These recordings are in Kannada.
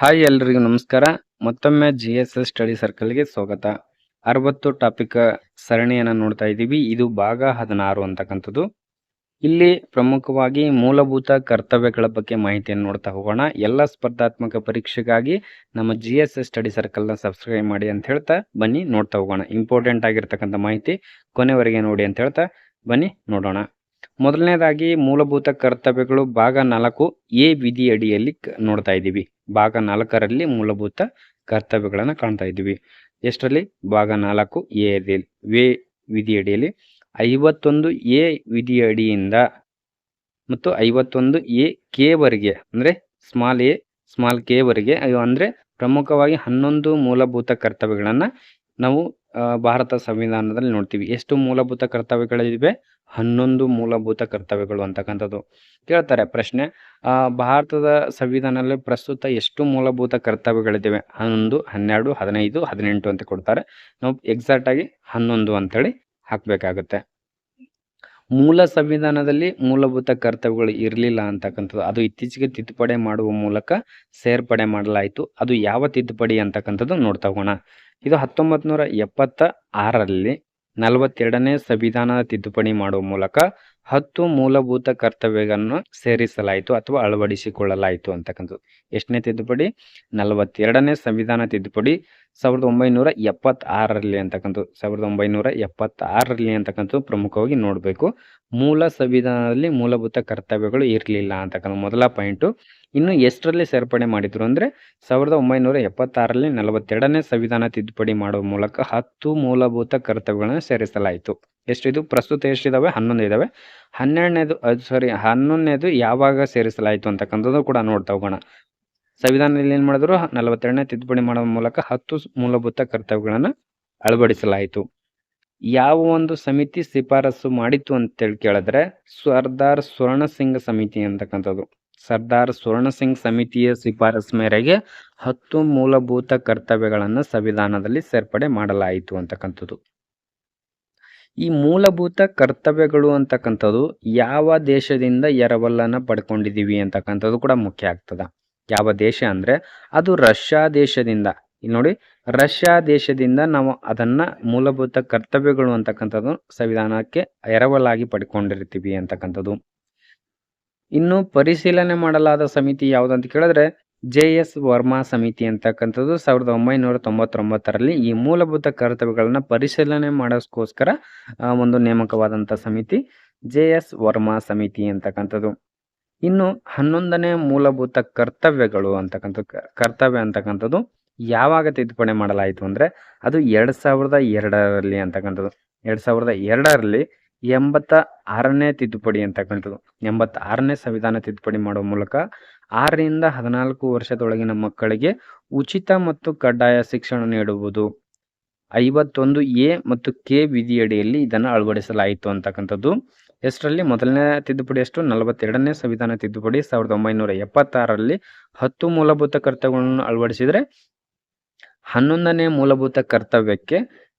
ಹಾಯ್ ಎಲ್ರಿಗೂ ನಮಸ್ಕಾರ. ಮತ್ತೊಮ್ಮೆ ಜಿ ಎಸ್ ಎಸ್ ಸ್ಟಡಿ ಸರ್ಕಲ್ಗೆ ಸ್ವಾಗತ. ಅರವತ್ತು ಟಾಪಿಕ್ ಸರಣಿಯನ್ನು ನೋಡ್ತಾ ಇದ್ದೀವಿ. ಇದು ಭಾಗ ಹದಿನಾರು ಅಂತಕ್ಕಂಥದ್ದು. ಇಲ್ಲಿ ಪ್ರಮುಖವಾಗಿ ಮೂಲಭೂತ ಕರ್ತವ್ಯಗಳ ಬಗ್ಗೆ ಮಾಹಿತಿಯನ್ನು ನೋಡ್ತಾ ಹೋಗೋಣ. ಎಲ್ಲ ಸ್ಪರ್ಧಾತ್ಮಕ ಪರೀಕ್ಷೆಗಾಗಿ ನಮ್ಮ ಜಿ ಎಸ್ ಎಸ್ ಸ್ಟಡಿ ಸರ್ಕಲ್ನ ಸಬ್ಸ್ಕ್ರೈಬ್ ಮಾಡಿ ಅಂತ ಹೇಳ್ತಾ ಬನ್ನಿ, ನೋಡ್ತಾ ಹೋಗೋಣ. ಇಂಪಾರ್ಟೆಂಟ್ ಆಗಿರ್ತಕ್ಕಂಥ ಮಾಹಿತಿ ಕೊನೆವರೆಗೆ ನೋಡಿ ಅಂತ ಹೇಳ್ತಾ ಬನ್ನಿ, ನೋಡೋಣ. ಮೊದಲನೇದಾಗಿ ಮೂಲಭೂತ ಕರ್ತವ್ಯಗಳು ಭಾಗ ನಾಲ್ಕು ಎ ವಿಧಿ ಅಡಿಯಲ್ಲಿ ನೋಡ್ತಾ ಇದ್ದೀವಿ. ಭಾಗ ನಾಲ್ಕರಲ್ಲಿ ಮೂಲಭೂತ ಕರ್ತವ್ಯಗಳನ್ನು ಕಾಣ್ತಾ ಇದ್ದೀವಿ. ಎಷ್ಟರಲ್ಲಿ? ಭಾಗ ನಾಲ್ಕು ಎ ವೇ ವಿಧಿ ಅಡಿಯಲ್ಲಿ ಐವತ್ತೊಂದು ಎ ವಿಧಿ ಅಡಿಯಿಂದ ಮತ್ತು ಐವತ್ತೊಂದು ಎ ಕೆ ವರೆಗೆ, ಅಂದರೆ ಸ್ಮಾಲ್ ಎ, ಸ್ಮಾಲ್ ಕೆ ವರೆಗೆ ಅವು ಅಂದರೆ ಪ್ರಮುಖವಾಗಿ ಹನ್ನೊಂದು ಮೂಲಭೂತ ಕರ್ತವ್ಯಗಳನ್ನು ನಾವು ಭಾರತ ಸಂವಿಧಾನದಲ್ಲಿ ನೋಡ್ತೀವಿ. ಎಷ್ಟು ಮೂಲಭೂತ ಕರ್ತವ್ಯಗಳಿವೆ? ಹನ್ನೊಂದು ಮೂಲಭೂತ ಕರ್ತವ್ಯಗಳು ಅಂತಕ್ಕಂಥದ್ದು. ಕೇಳ್ತಾರೆ ಪ್ರಶ್ನೆ. ಭಾರತದ ಸಂವಿಧಾನದಲ್ಲಿ ಪ್ರಸ್ತುತ ಎಷ್ಟು ಮೂಲಭೂತ ಕರ್ತವ್ಯಗಳಿದ್ದಾವೆ ಹನ್ನೊಂದು, ಹನ್ನೆರಡು, ಹದಿನೈದು, ಹದಿನೆಂಟು ಅಂತ ಕೊಡ್ತಾರೆ. ನಾವು ಎಕ್ಸಾಕ್ಟ್ ಆಗಿ ಹನ್ನೊಂದು ಅಂತೇಳಿ ಹಾಕಬೇಕಾಗುತ್ತೆ. ಮೂಲ ಸಂವಿಧಾನದಲ್ಲಿ ಮೂಲಭೂತ ಕರ್ತವ್ಯಗಳು ಇರಲಿಲ್ಲ ಅಂತಕ್ಕಂಥದ್ದು. ಅದು ಇತ್ತೀಚೆಗೆ ತಿದ್ದುಪಡಿ ಮಾಡುವ ಮೂಲಕ ಸೇರ್ಪಡೆ ಮಾಡಲಾಯಿತು. ಅದು ಯಾವ ತಿದ್ದುಪಡಿ ಅಂತಕ್ಕಂಥದ್ದು ನೋಡ್ತಾ ಹೋಗೋಣ. ಇದು ಹತ್ತೊಂಬತ್ತು ನೂರ ಎಪ್ಪತ್ತ ಆರರಲ್ಲಿ ನಲವತ್ತೆರಡನೇ ಸಂವಿಧಾನದ ತಿದ್ದುಪಡಿ ಮಾಡುವ ಮೂಲಕ ಹತ್ತು ಮೂಲಭೂತ ಕರ್ತವ್ಯಗಳನ್ನು ಸೇರಿಸಲಾಯಿತು ಅಥವಾ ಅಳವಡಿಸಿಕೊಳ್ಳಲಾಯಿತು ಅಂತಕ್ಕಂಥದ್ದು. ಎಷ್ಟನೇ ತಿದ್ದುಪಡಿ? ನಲವತ್ತೆರಡನೇ ಸಂವಿಧಾನ ತಿದ್ದುಪಡಿ. ಸಾವಿರದ ಒಂಬೈನೂರ ಎಪ್ಪತ್ತಾರರಲ್ಲಿ ಅಂತಕ್ಕಂಥದ್ದು, ಸಾವಿರದ ಒಂಬೈನೂರ ಎಪ್ಪತ್ತಾರರಲ್ಲಿ ಅಂತಕ್ಕಂಥದ್ದು ಪ್ರಮುಖವಾಗಿ ನೋಡಬೇಕು. ಮೂಲ ಸಂವಿಧಾನದಲ್ಲಿ ಮೂಲಭೂತ ಕರ್ತವ್ಯಗಳು ಇರಲಿಲ್ಲ ಅಂತಕ್ಕಂಥ ಮೊದಲ ಪಾಯಿಂಟು. ಇನ್ನು ಎಷ್ಟರಲ್ಲಿ ಸೇರ್ಪಡೆ ಮಾಡಿದ್ರು ಅಂದರೆ, ಸಾವಿರದ ಒಂಬೈನೂರ ಎಪ್ಪತ್ತಾರರಲ್ಲಿ ನಲವತ್ತೆರಡನೇ ಸಂವಿಧಾನ ತಿದ್ದುಪಡಿ ಮಾಡುವ ಮೂಲಕ ಹತ್ತು ಮೂಲಭೂತ ಕರ್ತವ್ಯಗಳನ್ನು ಸೇರಿಸಲಾಯಿತು. ಎಷ್ಟಿದು ಪ್ರಸ್ತುತ ಎಷ್ಟಿದ್ದಾವೆ ಹನ್ನೊಂದು ಇದಾವೆ. ಹನ್ನೆರಡನೇದು ಸಾರಿ ಹನ್ನೊಂದನೇದು ಯಾವಾಗ ಸೇರಿಸಲಾಯಿತು ಅಂತಕ್ಕಂಥದ್ದು ಕೂಡ ನೋಡ್ತಾ ಹೋಗೋಣ. ಸಂವಿಧಾನದಲ್ಲಿ ಏನು ಮಾಡಿದ್ರು? ನಲವತ್ತೆರಡನೇ ತಿದ್ದುಪಡಿ ಮಾಡುವ ಮೂಲಕ ಹತ್ತು ಮೂಲಭೂತ ಕರ್ತವ್ಯಗಳನ್ನು ಅಳವಡಿಸಲಾಯಿತು. ಯಾವ ಒಂದು ಸಮಿತಿ ಶಿಫಾರಸು ಮಾಡಿತ್ತು ಅಂತೇಳಿ ಕೇಳಿದ್ರೆ ಸರ್ದಾರ್ ಸ್ವರ್ಣ ಸಿಂಗ್ ಸಮಿತಿ ಅಂತಕ್ಕಂಥದ್ದು. ಸರ್ದಾರ್ ಸ್ವರ್ಣ ಸಿಂಗ್ ಸಮಿತಿಯ ಶಿಫಾರಸು ಮೇರೆಗೆ ಹತ್ತು ಮೂಲಭೂತ ಕರ್ತವ್ಯಗಳನ್ನು ಸಂವಿಧಾನದಲ್ಲಿ ಸೇರ್ಪಡೆ ಮಾಡಲಾಯಿತು ಅಂತಕ್ಕಂಥದ್ದು. ಈ ಮೂಲಭೂತ ಕರ್ತವ್ಯಗಳು ಅಂತಕ್ಕಂಥದ್ದು ಯಾವ ದೇಶದಿಂದ ಎರವಲನ್ನ ಪಡ್ಕೊಂಡಿದ್ದೀವಿ ಅಂತಕ್ಕಂಥದ್ದು ಕೂಡ ಮುಖ್ಯ ಆಗ್ತದ. ಯಾವ ದೇಶ ಅಂದರೆ ಅದು ರಷ್ಯಾ ದೇಶದಿಂದ. ಇಲ್ಲಿ ನೋಡಿ, ರಷ್ಯಾ ದೇಶದಿಂದ ನಾವು ಅದನ್ನ ಮೂಲಭೂತ ಕರ್ತವ್ಯಗಳು ಅಂತಕ್ಕಂಥದ್ದು ಸಂವಿಧಾನಕ್ಕೆ ಎರವಲಾಗಿ ಪಡ್ಕೊಂಡಿರ್ತೀವಿ ಅಂತಕ್ಕಂಥದ್ದು. ಇನ್ನು ಪರಿಶೀಲನೆ ಮಾಡಲಾದ ಸಮಿತಿ ಯಾವುದು ಅಂತ ಕೇಳಿದ್ರೆ, ಜೆ ಎಸ್ ವರ್ಮಾ ಸಮಿತಿ ಅಂತಕ್ಕಂಥದ್ದು ಸಾವಿರದ ಒಂಬೈನೂರ ತೊಂಬತ್ತೊಂಬತ್ತರಲ್ಲಿ ಈ ಮೂಲಭೂತ ಕರ್ತವ್ಯಗಳನ್ನ ಪರಿಶೀಲನೆ ಮಾಡೋಕ್ಕೋಸ್ಕರ ಒಂದು ನೇಮಕವಾದಂಥ ಸಮಿತಿ, ಜೆ ಎಸ್ ವರ್ಮಾ ಸಮಿತಿ ಅಂತಕ್ಕಂಥದ್ದು. ಇನ್ನು ಹನ್ನೊಂದನೇ ಮೂಲಭೂತ ಕರ್ತವ್ಯಗಳು ಅಂತಕ್ಕಂಥ ಕರ್ತವ್ಯ ಅಂತಕ್ಕಂಥದ್ದು ಯಾವಾಗ ತಿದ್ದುಪಡಿ ಮಾಡಲಾಯಿತು ಅಂದರೆ ಅದು ಎರಡು ಸಾವಿರದ ಎರಡರಲ್ಲಿ ಅಂತಕ್ಕಂಥದ್ದು. ಎರಡು ಸಾವಿರದ ಎರಡರಲ್ಲಿ ಎಂಬತ್ತ ಆರನೇ ತಿದ್ದುಪಡಿ ಅಂತಕ್ಕಂಥದ್ದು. ಎಂಬತ್ತ ಆರನೇ ಸಂವಿಧಾನ ತಿದ್ದುಪಡಿ ಮಾಡುವ ಮೂಲಕ ಆರರಿಂದ ಹದಿನಾಲ್ಕು ವರ್ಷದೊಳಗಿನ ಮಕ್ಕಳಿಗೆ ಉಚಿತ ಮತ್ತು ಕಡ್ಡಾಯ ಶಿಕ್ಷಣ ನೀಡುವುದು. ಐವತ್ತೊಂದು ಎ ಮತ್ತು ಕೆ ವಿಧಿಯಡಿಯಲ್ಲಿ ಇದನ್ನು ಅಳವಡಿಸಲಾಯಿತು ಅಂತಕ್ಕಂಥದ್ದು. ಎಷ್ಟರಲ್ಲಿ ಮೊದಲನೇ ತಿದ್ದುಪಡಿ ಎಷ್ಟು? ನಲವತ್ತೆರಡನೇ ಸಂವಿಧಾನ ತಿದ್ದುಪಡಿ ಸಾವಿರದ ಒಂಬೈನೂರ ಎಪ್ಪತ್ತಾರರಲ್ಲಿ ಹತ್ತು ಮೂಲಭೂತ ಕರ್ತವ್ಯಗಳನ್ನು ಅಳವಡಿಸಿದರೆ ಹನ್ನೊಂದನೇ ಮೂಲಭೂತ ಕರ್ತವ್ಯಕ್ಕೆ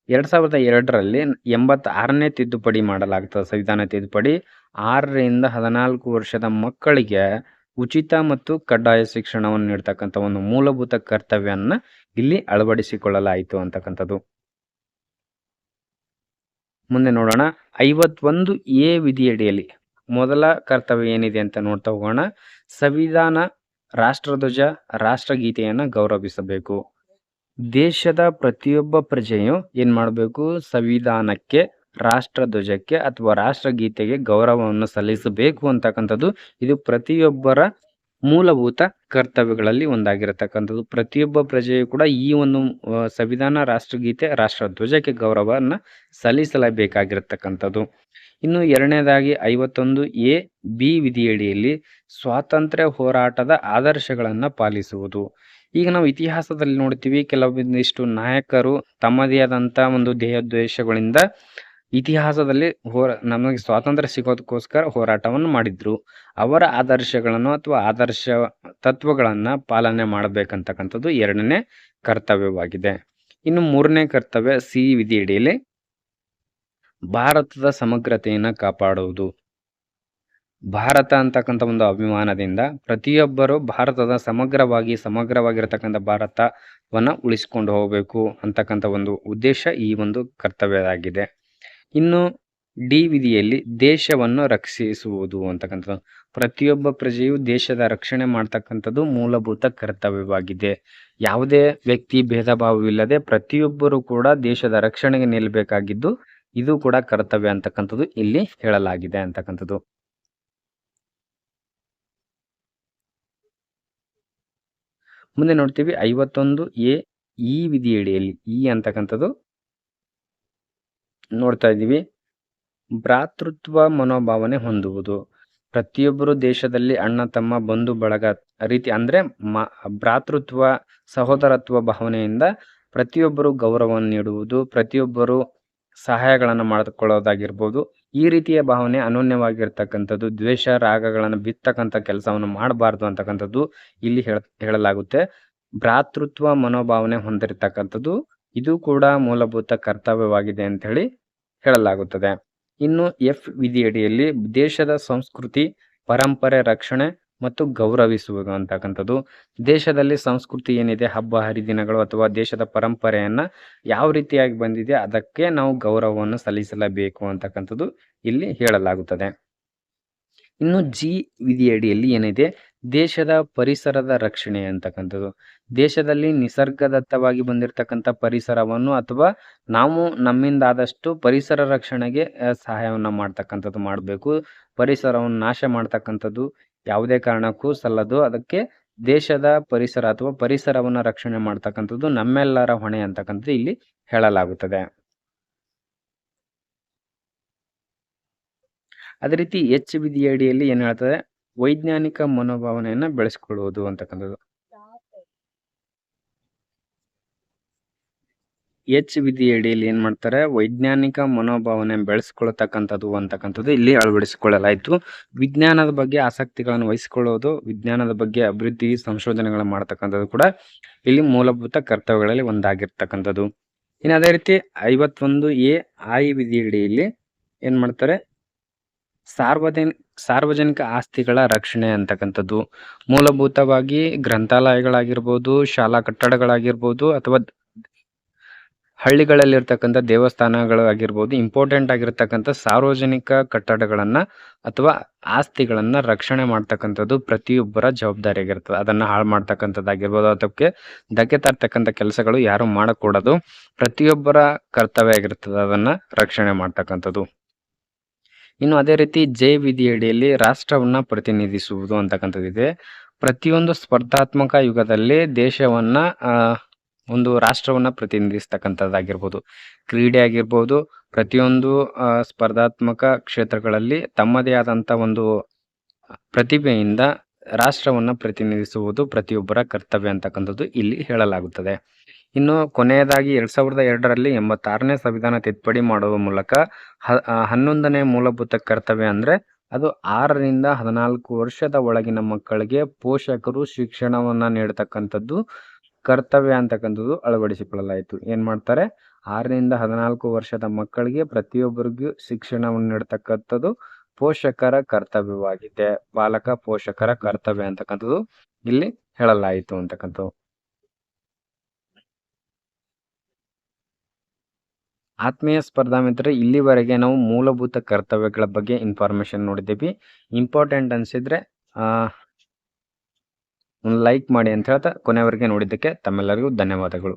ಎರಡು ಸಾವಿರದ ಎರಡರಲ್ಲಿ ಎಂಬತ್ತಾರನೇ ತಿದ್ದುಪಡಿ ಮಾಡಲಾಗ್ತದೆ ಸಂವಿಧಾನ ತಿದ್ದುಪಡಿ. ಆರರಿಂದ ಹದಿನಾಲ್ಕು ವರ್ಷದ ಮಕ್ಕಳಿಗೆ ಉಚಿತ ಮತ್ತು ಕಡ್ಡಾಯ ಶಿಕ್ಷಣವನ್ನು ನೀಡ್ತಕ್ಕಂಥ ಒಂದು ಮೂಲಭೂತ ಕರ್ತವ್ಯವನ್ನು ಇಲ್ಲಿ ಅಳವಡಿಸಿಕೊಳ್ಳಲಾಯಿತು ಅಂತಕ್ಕಂಥದ್ದು. ಮುಂದೆ ನೋಡೋಣ. ಐವತ್ತೊಂದು ಎ ವಿಧಿಯಡಿಯಲ್ಲಿ ಮೊದಲ ಕರ್ತವ್ಯ ಏನಿದೆ ಅಂತ ನೋಡ್ತಾ ಹೋಗೋಣ. ಸಂವಿಧಾನ, ರಾಷ್ಟ್ರಧ್ವಜ, ರಾಷ್ಟ್ರಗೀತೆಯನ್ನು ಗೌರವಿಸಬೇಕು. ದೇಶದ ಪ್ರತಿಯೊಬ್ಬ ಪ್ರಜೆಯು ಏನು ಮಾಡಬೇಕು? ಸಂವಿಧಾನಕ್ಕೆ, ರಾಷ್ಟ್ರಧ್ವಜಕ್ಕೆ ಅಥವಾ ರಾಷ್ಟ್ರಗೀತೆಗೆ ಗೌರವವನ್ನು ಸಲ್ಲಿಸಬೇಕು ಅಂತಕ್ಕಂಥದ್ದು. ಇದು ಪ್ರತಿಯೊಬ್ಬರ ಮೂಲಭೂತ ಕರ್ತವ್ಯಗಳಲ್ಲಿ ಒಂದಾಗಿರತಕ್ಕಂಥದ್ದು. ಪ್ರತಿಯೊಬ್ಬ ಪ್ರಜೆಯು ಕೂಡ ಈ ಒಂದು ಸಂವಿಧಾನ, ರಾಷ್ಟ್ರಗೀತೆ, ರಾಷ್ಟ್ರಧ್ವಜಕ್ಕೆ ಗೌರವವನ್ನು ಸಲ್ಲಿಸಲೇಬೇಕಾಗಿರತಕ್ಕಂಥದ್ದು. ಇನ್ನು ಎರಡನೇದಾಗಿ ಐವತ್ತೊಂದು ಎ, ಬಿ ವಿಧಿಯಡಿಯಲ್ಲಿ ಸ್ವಾತಂತ್ರ್ಯ ಹೋರಾಟದ ಆದರ್ಶಗಳನ್ನು ಪಾಲಿಸುವುದು. ಈಗ ನಾವು ಇತಿಹಾಸದಲ್ಲಿ ನೋಡ್ತೀವಿ, ಕೆಲವೊಂದಿಷ್ಟು ನಾಯಕರು ತಮ್ಮದೇ ಆದಂಥ ಒಂದು ದೇಹದ್ವೇಷಗಳಿಂದ ಇತಿಹಾಸದಲ್ಲಿ ಹೋರ, ನಮಗೆ ಸ್ವಾತಂತ್ರ್ಯ ಸಿಗೋದಕ್ಕೋಸ್ಕರ ಹೋರಾಟವನ್ನು ಮಾಡಿದ್ರು. ಅವರ ಆದರ್ಶಗಳನ್ನು ಅಥವಾ ಆದರ್ಶ ತತ್ವಗಳನ್ನು ಪಾಲನೆ ಮಾಡಬೇಕಂತಕ್ಕಂಥದ್ದು ಎರಡನೇ ಕರ್ತವ್ಯವಾಗಿದೆ. ಇನ್ನು ಮೂರನೇ ಕರ್ತವ್ಯ ಸಿ ವಿಧಿಯಡಿಯಲ್ಲಿ ಭಾರತದ ಸಮಗ್ರತೆಯನ್ನು ಕಾಪಾಡುವುದು. ಭಾರತ ಅಂತಕ್ಕಂಥ ಒಂದು ಅಭಿಮಾನದಿಂದ ಪ್ರತಿಯೊಬ್ಬರು ಭಾರತದ ಸಮಗ್ರವಾಗಿ ಸಮಗ್ರವಾಗಿರತಕ್ಕಂಥ ಭಾರತವನ್ನು ಉಳಿಸಿಕೊಂಡು ಹೋಗಬೇಕು ಅಂತಕ್ಕಂಥ ಒಂದು ಉದ್ದೇಶ ಈ ಒಂದು ಕರ್ತವ್ಯವಾಗಿದೆ ಇನ್ನು ಡಿ ವಿಧಿಯಲ್ಲಿ ದೇಶವನ್ನು ರಕ್ಷಿಸುವುದು ಅಂತಕ್ಕಂಥದ್ದು. ಪ್ರತಿಯೊಬ್ಬ ಪ್ರಜೆಯು ದೇಶದ ರಕ್ಷಣೆ ಮಾಡ್ತಕ್ಕಂಥದ್ದು ಮೂಲಭೂತ ಕರ್ತವ್ಯವಾಗಿದೆ. ಯಾವುದೇ ವ್ಯಕ್ತಿ ಭೇದ ಭಾವವಿಲ್ಲದೆ ಪ್ರತಿಯೊಬ್ಬರು ಕೂಡ ದೇಶದ ರಕ್ಷಣೆಗೆ ನಿಲ್ಲಬೇಕಾಗಿದ್ದು, ಇದು ಕೂಡ ಕರ್ತವ್ಯ ಅಂತಕ್ಕಂಥದ್ದು ಇಲ್ಲಿ ಹೇಳಲಾಗಿದೆ ಅಂತಕ್ಕಂಥದ್ದು. ಮುಂದೆ ನೋಡ್ತೀವಿ ಐವತ್ತೊಂದು ಎ ಈ ವಿಧಿಯಡಿಯಲ್ಲಿ ಈ ಅಂತಕ್ಕಂಥದ್ದು. ನೋಡ್ತಾ ಇದ್ದೀವಿ. ಭ್ರಾತೃತ್ವ ಮನೋಭಾವನೆ ಹೊಂದುವುದು. ಪ್ರತಿಯೊಬ್ಬರು ದೇಶದಲ್ಲಿ ಅಣ್ಣ, ತಮ್ಮ, ಬಂಧು, ಬಳಗ ರೀತಿ ಅಂದ್ರೆ ಮ, ಭ್ರಾತೃತ್ವ, ಸಹೋದರತ್ವ ಭಾವನೆಯಿಂದ ಪ್ರತಿಯೊಬ್ಬರು ಗೌರವವನ್ನು ನೀಡುವುದು, ಪ್ರತಿಯೊಬ್ಬರು ಸಹಾಯಗಳನ್ನು ಮಾಡಿಕೊಳ್ಳೋದಾಗಿರ್ಬೋದು. ಈ ರೀತಿಯ ಭಾವನೆ ಅನನ್ಯವಾಗಿರ್ತಕ್ಕಂಥದ್ದು, ದ್ವೇಷ, ರಾಗಗಳನ್ನು ಬಿತ್ತಕ್ಕಂಥ ಕೆಲಸವನ್ನು ಮಾಡಬಾರ್ದು ಅಂತಕ್ಕಂಥದ್ದು ಇಲ್ಲಿ ಹೇಳ, ಹೇಳಲಾಗುತ್ತೆ. ಭ್ರಾತೃತ್ವ ಮನೋಭಾವನೆ ಹೊಂದಿರತಕ್ಕಂಥದ್ದು, ಇದು ಕೂಡ ಮೂಲಭೂತ ಕರ್ತವ್ಯವಾಗಿದೆ ಅಂತ ಹೇಳಿ ಹೇಳಲಾಗುತ್ತದೆ. ಇನ್ನು ಎಫ್ ವಿಧಿಯಡಿಯಲ್ಲಿ ದೇಶದ ಸಂಸ್ಕೃತಿ, ಪರಂಪರೆ ರಕ್ಷಣೆ ಮತ್ತು ಗೌರವಿಸುವುದು ಅಂತಕ್ಕಂಥದ್ದು. ದೇಶದಲ್ಲಿ ಸಂಸ್ಕೃತಿ ಏನಿದೆ, ಹಬ್ಬ, ಹರಿದಿನಗಳು ಅಥವಾ ದೇಶದ ಪರಂಪರೆಯನ್ನ ಯಾವ ರೀತಿಯಾಗಿ ಬಂದಿದೆ, ಅದಕ್ಕೆ ನಾವು ಗೌರವವನ್ನು ಸಲ್ಲಿಸಲೇಬೇಕು ಅಂತಕ್ಕಂಥದ್ದು ಇಲ್ಲಿ ಹೇಳಲಾಗುತ್ತದೆ. ಇನ್ನು ಜಿ ವಿಧಿಯಡಿಯಲ್ಲಿ ಏನಿದೆ ದೇಶದ ಪರಿಸರದ ರಕ್ಷಣೆ ಅಂತಕ್ಕಂಥದ್ದು. ದೇಶದಲ್ಲಿ ನಿಸರ್ಗದತ್ತವಾಗಿ ಬಂದಿರತಕ್ಕಂಥ ಪರಿಸರವನ್ನು ಅಥವಾ ನಾವು ನಮ್ಮಿಂದಾದಷ್ಟು ಪರಿಸರ ರಕ್ಷಣೆಗೆ ಸಹಾಯವನ್ನು ಮಾಡ್ತಕ್ಕಂಥದ್ದು ಮಾಡಬೇಕು. ಪರಿಸರವನ್ನು ನಾಶ ಮಾಡ್ತಕ್ಕಂಥದ್ದು ಯಾವುದೇ ಕಾರಣಕ್ಕೂ ಸಲ್ಲದು. ಅದಕ್ಕೆ ದೇಶದ ಪರಿಸರ ಅಥವಾ ಪರಿಸರವನ್ನು ರಕ್ಷಣೆ ಮಾಡ್ತಕ್ಕಂಥದ್ದು ನಮ್ಮೆಲ್ಲರ ಹೊಣೆ ಅಂತಕ್ಕಂಥದ್ದು ಇಲ್ಲಿ ಹೇಳಲಾಗುತ್ತದೆ. ಅದೇ ರೀತಿ ಎಚ್ ವಿಧಿಯಡಿಯಲ್ಲಿ ಏನು ಹೇಳ್ತದೆ? ವೈಜ್ಞಾನಿಕ ಮನೋಭಾವನೆಯನ್ನ ಬೆಳೆಸ್ಕೊಳ್ಳುವುದು ಅಂತಕ್ಕಂಥದ್ದು. ಎಚ್ ವಿಧಿ ಅಡಿಯಲ್ಲಿ ಏನ್ ಮಾಡ್ತಾರೆ? ವೈಜ್ಞಾನಿಕ ಮನೋಭಾವನೆ ಬೆಳೆಸ್ಕೊಳ್ತಕ್ಕಂಥದ್ದು ಅಂತಕ್ಕಂಥದ್ದು ಇಲ್ಲಿ ಅಳವಡಿಸಿಕೊಳ್ಳಲಾಯಿತು. ವಿಜ್ಞಾನದ ಬಗ್ಗೆ ಆಸಕ್ತಿಗಳನ್ನು ವಹಿಸಿಕೊಳ್ಳೋದು, ವಿಜ್ಞಾನದ ಬಗ್ಗೆ ಅಭಿವೃದ್ಧಿ ಸಂಶೋಧನೆಗಳನ್ನು ಮಾಡ್ತಕ್ಕಂಥದ್ದು ಕೂಡ ಇಲ್ಲಿ ಮೂಲಭೂತ ಕರ್ತವ್ಯಗಳಲ್ಲಿ ಒಂದಾಗಿರ್ತಕ್ಕಂಥದ್ದು. ಇನ್ನು ಅದೇ ರೀತಿ ಐವತ್ತೊಂದು ಎ ಆಯಿ ವಿಧಿ ಅಡಿಯಲ್ಲಿ ಏನ್ ಮಾಡ್ತಾರೆ? ಸಾರ್ವಜನಿಕ ಸಾರ್ವಜನಿಕ ಆಸ್ತಿಗಳ ರಕ್ಷಣೆ ಅಂತಕ್ಕಂಥದ್ದು. ಮೂಲಭೂತವಾಗಿ ಗ್ರಂಥಾಲಯಗಳಾಗಿರ್ಬೋದು, ಶಾಲಾ ಕಟ್ಟಡಗಳಾಗಿರ್ಬೋದು ಅಥವಾ ಹಳ್ಳಿಗಳಲ್ಲಿರ್ತಕ್ಕಂಥ ದೇವಸ್ಥಾನಗಳು ಆಗಿರ್ಬೋದು ಇಂಪಾರ್ಟೆಂಟ್ ಆಗಿರ್ತಕ್ಕಂಥ ಸಾರ್ವಜನಿಕ ಕಟ್ಟಡಗಳನ್ನು ಅಥವಾ ಆಸ್ತಿಗಳನ್ನು ರಕ್ಷಣೆ ಮಾಡ್ತಕ್ಕಂಥದ್ದು ಪ್ರತಿಯೊಬ್ಬರ ಜವಾಬ್ದಾರಿಯಾಗಿರ್ತದೆ. ಅದನ್ನ ಹಾಳು ಮಾಡ್ತಕ್ಕಂಥದ್ದಾಗಿರ್ಬೋದು. ಅದಕ್ಕೆ ಧಕ್ಕೆ ತರ್ತಕ್ಕಂಥ ಕೆಲಸಗಳು ಯಾರು ಮಾಡಕೂಡದು. ಪ್ರತಿಯೊಬ್ಬರ ಕರ್ತವ್ಯ ಆಗಿರ್ತದೆ ಅದನ್ನ ರಕ್ಷಣೆ ಮಾಡ್ತಕ್ಕಂಥದ್ದು. ಇನ್ನು ಅದೇ ರೀತಿ ಜೆ ವಿಧಿಯಡಿಯಲ್ಲಿ ರಾಷ್ಟ್ರವನ್ನ ಪ್ರತಿನಿಧಿಸುವುದು ಅಂತಕ್ಕಂಥದ್ದಿದೆ ಪ್ರತಿಯೊಂದು ಸ್ಪರ್ಧಾತ್ಮಕ ಯುಗದಲ್ಲಿ ದೇಶವನ್ನ ಒಂದು ರಾಷ್ಟ್ರವನ್ನ ಪ್ರತಿನಿಧಿಸ್ತಕ್ಕಂಥದ್ದಾಗಿರ್ಬೋದು. ಕ್ರೀಡೆ ಆಗಿರ್ಬೋದು, ಪ್ರತಿಯೊಂದು ಸ್ಪರ್ಧಾತ್ಮಕ ಕ್ಷೇತ್ರಗಳಲ್ಲಿ ತಮ್ಮದೇ ಆದಂಥ ಒಂದು ಪ್ರತಿಭೆಯಿಂದ ರಾಷ್ಟ್ರವನ್ನ ಪ್ರತಿನಿಧಿಸುವುದು ಪ್ರತಿಯೊಬ್ಬರ ಕರ್ತವ್ಯ ಅಂತಕ್ಕಂಥದ್ದು ಇಲ್ಲಿ ಹೇಳಲಾಗುತ್ತದೆ. ಇನ್ನು ಕೊನೆಯದಾಗಿ ಎರಡು ಸಾವಿರದ ಎರಡರಲ್ಲಿ ಎಂಬತ್ತಾರನೇ ಸಂವಿಧಾನ ತಿದ್ದುಪಡಿ ಮಾಡುವ ಮೂಲಕ ಹನ್ನೊಂದನೇ ಮೂಲಭೂತ ಕರ್ತವ್ಯ ಅಂದರೆ ಅದು ಆರರಿಂದ ಹದಿನಾಲ್ಕು ವರ್ಷದ ಒಳಗಿನ ಮಕ್ಕಳಿಗೆ ಪೋಷಕರು ಶಿಕ್ಷಣವನ್ನು ನೀಡತಕ್ಕಂಥದ್ದು ಕರ್ತವ್ಯ ಅಂತಕ್ಕಂಥದ್ದು ಅಳವಡಿಸಿಕೊಳ್ಳಲಾಯಿತು. ಏನು ಮಾಡ್ತಾರೆ? ಆರರಿಂದ ಹದಿನಾಲ್ಕು ವರ್ಷದ ಮಕ್ಕಳಿಗೆ ಪ್ರತಿಯೊಬ್ಬರಿಗೂ ಶಿಕ್ಷಣವನ್ನು ನೀಡತಕ್ಕಂಥದ್ದು ಪೋಷಕರ ಕರ್ತವ್ಯವಾಗಿದೆ. ಬಾಲಕ ಪೋಷಕರ ಕರ್ತವ್ಯ ಅಂತಕ್ಕಂಥದ್ದು ಇಲ್ಲಿ ಹೇಳಲಾಯಿತು ಅಂತಕ್ಕಂಥದ್ದು. ಆತ್ಮೀಯ ಸ್ಪರ್ಧಾ ಮಿತ್ರ ಇಲ್ಲಿವರೆಗೆ ನಾವು ಮೂಲಭೂತ ಕರ್ತವ್ಯಗಳ ಬಗ್ಗೆ ಇನ್ಫಾರ್ಮೇಶನ್ ನೋಡಿದ್ದೀವಿ. ಇಂಪಾರ್ಟೆಂಟ್ ಅನಿಸಿದ್ರೆ ಲೈಕ್ ಮಾಡಿ ಅಂತ ಹೇಳ್ತಾ ಕೊನೆವರೆಗೆ ನೋಡಿದ್ದಕ್ಕೆ ತಮ್ಮೆಲ್ಲರಿಗೂ ಧನ್ಯವಾದಗಳು.